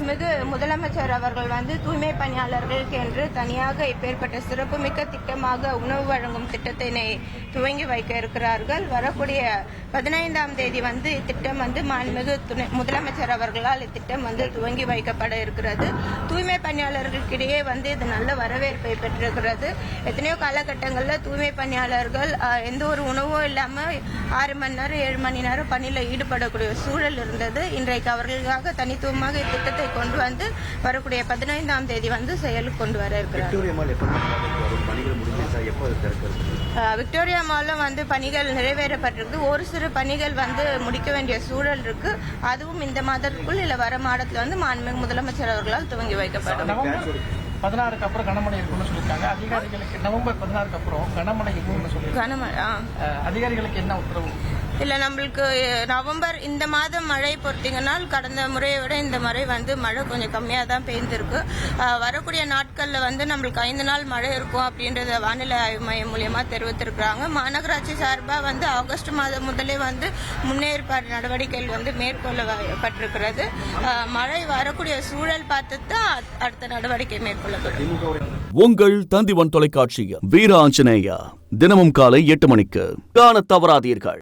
அருள்மிகு முதலமைச்சர் அவர்கள் வந்து தூய்மை பணியாளர்களுக்கு என்று தனியாக இப்பேற்பட்ட சிறப்புமிக்க திட்டமாக உணவு வழங்கும் திட்டத்தினை துவங்கி வைக்க இருக்கிறார்கள். வரக்கூடிய பதினைந்தாம் தேதி வந்து இத்திட்டம் வந்து மாண்புமிகு துணை முதலமைச்சர் அவர்களால் இத்திட்டம் வந்து துவங்கி வைக்கப்பட இருக்கிறது. தூய்மை பணியாளர்களுக்கிடையே வந்து இது நல்ல வரவேற்பை பெற்றிருக்கிறது. எத்தனையோ காலகட்டங்களில் தூய்மை பணியாளர்கள் எந்த ஒரு உணவும் இல்லாமல் ஆறு மணி நேரம் ஏழு மணி நேரம் பணியில் ஈடுபடக்கூடிய சூழல் இருந்தது. இன்றைக்கு அவர்களுக்காக தனித்துவமாக இத்திட்டத்தை கொண்டு வந்து வரக்கூடிய பதினைந்தாம் தேதி வந்து செயலுக்கு கொண்டு வர இருக்கிறார். விக்டோரியா மாலும் வந்து பணிகள் நிறைவேறப்பட்டிருக்கு. ஒரு சிறு பணிகள் வந்து முடிக்க வேண்டிய சூழல் இருக்கு. அதுவும் இந்த மாதத்துக்குள் இல்ல வர மாதத்துல வந்து மாண்புமிகு முதலமைச்சர் அவர்களால் துவங்கி வைக்கப்படும். பதினாறுக்கு அப்புறம் கனமழை இருக்கும்னு சொல்லியிருக்காங்க. அதிகாரிகளுக்கு நவம்பர் பதினாறுக்கு அப்புறம் கனமழை இருக்கும்னு சொல்லியிருக்காங்க. அதிகாரிகளுக்கு என்ன உத்தரவு? இல்ல நம்மளுக்கு நவம்பர் இந்த மாதம் மழை பொறுத்தீங்கன்னா கடந்த முறையை விட இந்த முறை வந்து மழை கொஞ்சம் கம்மியாக தான் பெய்ந்திருக்கு. வரக்கூடிய நாட்களில் வந்து நம்மளுக்கு ஐந்து நாள் மழை இருக்கும் அப்படின்றத வானிலை ஆய்வு மையம் மூலியமா தெரிவித்திருக்கிறாங்க. மாநகராட்சி சார்பாக வந்து ஆகஸ்ட் மாதம் முதலே வந்து முன்னேற்பாடு நடவடிக்கைகள் வந்து மேற்கொள்ளப்பட்டிருக்கிறது. மழை வரக்கூடிய சூழல் பார்த்து தான் அடுத்த நடவடிக்கை மேற்கொள்ளப்படும். உங்கள் தந்திவன் தொலைக்காட்சியில் வீர ஆஞ்சநேயா தினமும் காலை எட்டு மணிக்கு. காண தவறாதீர்கள்.